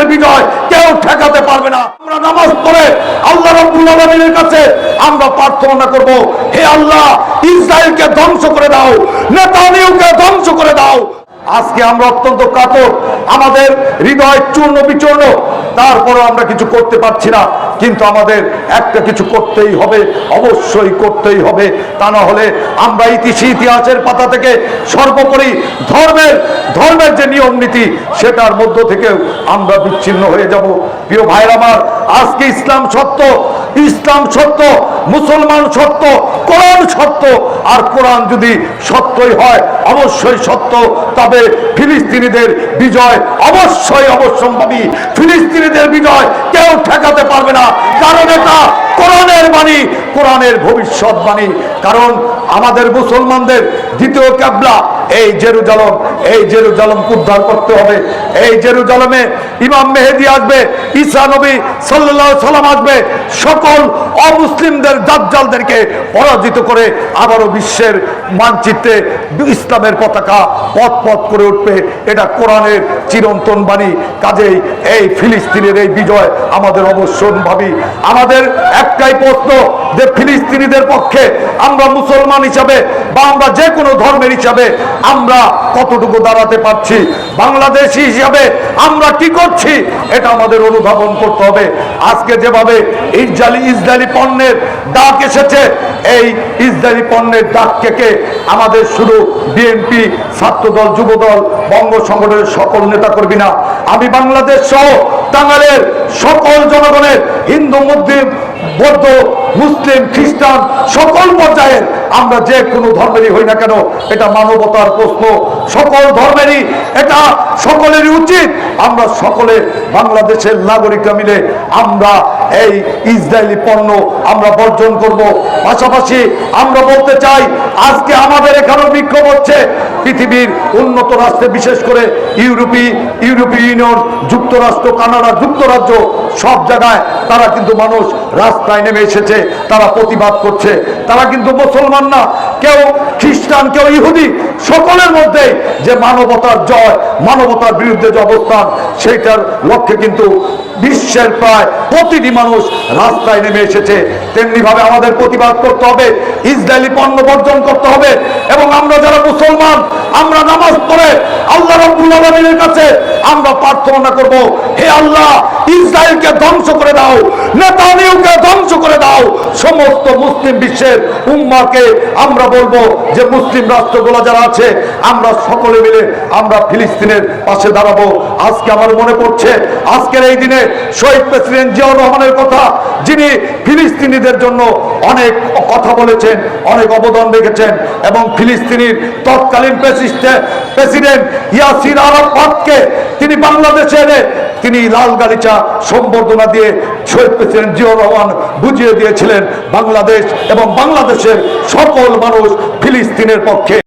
ফিলিস্তিনের বিজয় কেউ ঠেকাতে পারবে না। আমরা নামাজ পড়ে আল্লাহ রব্বুল আলমিনের কাছে আমরা প্রার্থনা করব, হে আল্লাহ ইসরায়েলকে ধ্বংস করে দাও নেতানিউকে ধ্বংস করে দাও আজকে আমরা অত্যন্ত কাতর, আমাদের হৃদয় চূর্ণ বিচূর্ণ, তারপরও আমরা কিছু করতে পারছি না, কিন্তু আমাদের একটা কিছু করতেই হবে, অবশ্যই করতেই হবে, তা না হলে আমরা ইতিশি ইতিহাসের পাতা থেকে সর্বোপরি ধর্মের ধর্মের যে নিয়ম নীতি, সেটার মধ্য থেকেও আমরা বিচ্ছিন্ন হয়ে যাব। প্রিয় ভাইরা আমার আজকে ইসলাম সত্য ইসলাম সত্য, মুসলমান সত্য, কোরআন সত্য। আর কোরআন যদি সত্যই হয়, অবশ্যই সত্য। তবে ফিলিস্তিনিদের বিজয় অবশ্যই অবশ্যম্ভাবী। ফিলিস্তিনিদের বিজয় কেউ ঠেকাতে পারবে না। কারণ এটা কোরআনের বাণী, কোরআনের ভবিষ্যৎবাণী। কারণ আমাদের মুসলমানদের দ্বিতীয় ক্যাবলা এই জেরুজালম এই জেরুজালম উদ্ধার করতে হবে। এই জেরুজালমে ইমাম মেহেদি আসবে, ঈসা নবী সাল্লাহ সাল্লাম আসবে। সকল অমুসলিমদের দাজ্জালদেরকে পরাজিত করে আবারও বিশ্বের মানচিত্রে ইসলামের পতাকা পথ পথ করে উঠবে। এটা কোরআনের চিরন্তন বাণী। কাজেই এই ফিলিস্তিনের এই বিজয় আমাদের অবশ্যম্ভাবী আমাদের একটাই প্রশ্ন যে ফিলিস্তিনিদের পক্ষে আমরা মুসলমান হিসাবে বা আমরা যে কোনো ধর্মের হিসাবে আমরা কতটুকু দাঁড়াতে পারছি? বাংলাদেশি হিসাবে আমরা কি করছি? এটা আমাদের অনুধাবন করতে হবে। আজকে যেভাবে ইসরায়েলি ইসরায়েলি পণ্যের ডাক এসেছে, এই ইসরায়েলি পণ্যের ডাক থেকে আমাদের শুধু বিএনপি, ছাত্রদল, যুবদল, বঙ্গ সংগঠনের সকল নেতাকর্মী না আমি বাংলাদেশ সহ টাঙ্গালের সকল জনগণের হিন্দু, মুসলিম, বৌদ্ধ, মুসলিম, খ্রিস্টান সকল পর্যায়ের আমরা যে কোনো ধর্মেরই হই না কেন, এটা মানবতার প্রশ্ন। সকল ধর্মেরই, এটা সকলেরই উচিত। আমরা সকলে বাংলাদেশের নাগরিকরা মিলে আমরা এই ইসরায়েলি পণ্য আমরা বর্জন করব। পাশাপাশি আমরা বলতে চাই আজকে আমাদের এখানেও বিক্ষোভ হচ্ছে। পৃথিবীর উন্নত রাষ্ট্রে বিশেষ করে ইউরোপী ইউরোপীয় ইউনিয়ন, যুক্তরাষ্ট্র, কানাডা, যুক্তরাজ্য, সব জায়গায় তারা কিন্তু মানুষ রাস্তায় নেমে এসেছে, তারা প্রতিবাদ করছে। তারা কিন্তু মুসলমান না, কেউ খ্রিস্টান, কেউ ইহুদি, সকলের মধ্যে যে মানবতার জয়, মানবতার বিরুদ্ধে যে অবস্থান, সেইটার লক্ষ্যে কিন্তু বিশ্বের প্রায় প্রতিটি মানুষ রাস্তায় নেমে এসেছে। তেমনি ভাবে আমাদের প্রতিবাদ করতে হবে। ইসরায়েলি পণ্য বর্জন করতে হবে। এবং আমরা যারা মুসলমান আমরা নামাজ পড়ে আল্লাহ রব্বুল আলমিনের কাছে আমরা প্রার্থনা করব, হে আল্লাহ, ইসরায়েলকে ধ্বংস করে দাও নেতানিউকে ধ্বংস করে দাও, সমস্ত মুসলিম বিশ্বের উম্মাকে আমরা বলব যে মুসলিম রাষ্ট্রগুলো যারা আছে, আমরা সকলে মিলে আমরা ফিলিস্তিনের পাশে দাঁড়াবো। আজকে আমার মনে পড়ছে, আজকের এই দিনে শহীদ প্রেসিডেন্ট জিয়াউর রহমানের কথা, যিনি ফিলিস্তিনিদের জন্য অনেক কথা বলেছেন, অনেক অবদান রেখেছেন এবং ফিলিস্তিনির তৎকালীন প্রেসিডেন্ট ইয়াসির আরাফাতকে তিনি বাংলাদেশে এনে তিনি লাল গালিচা সম্বর্ধনা দিয়ে শহীদ প্রেসিডেন্ট জিয়া রহমান বুঝিয়ে দিয়েছিলেন বাংলাদেশ এবং বাংলাদেশের সকল মানুষ ফিলিস্তিনের পক্ষে।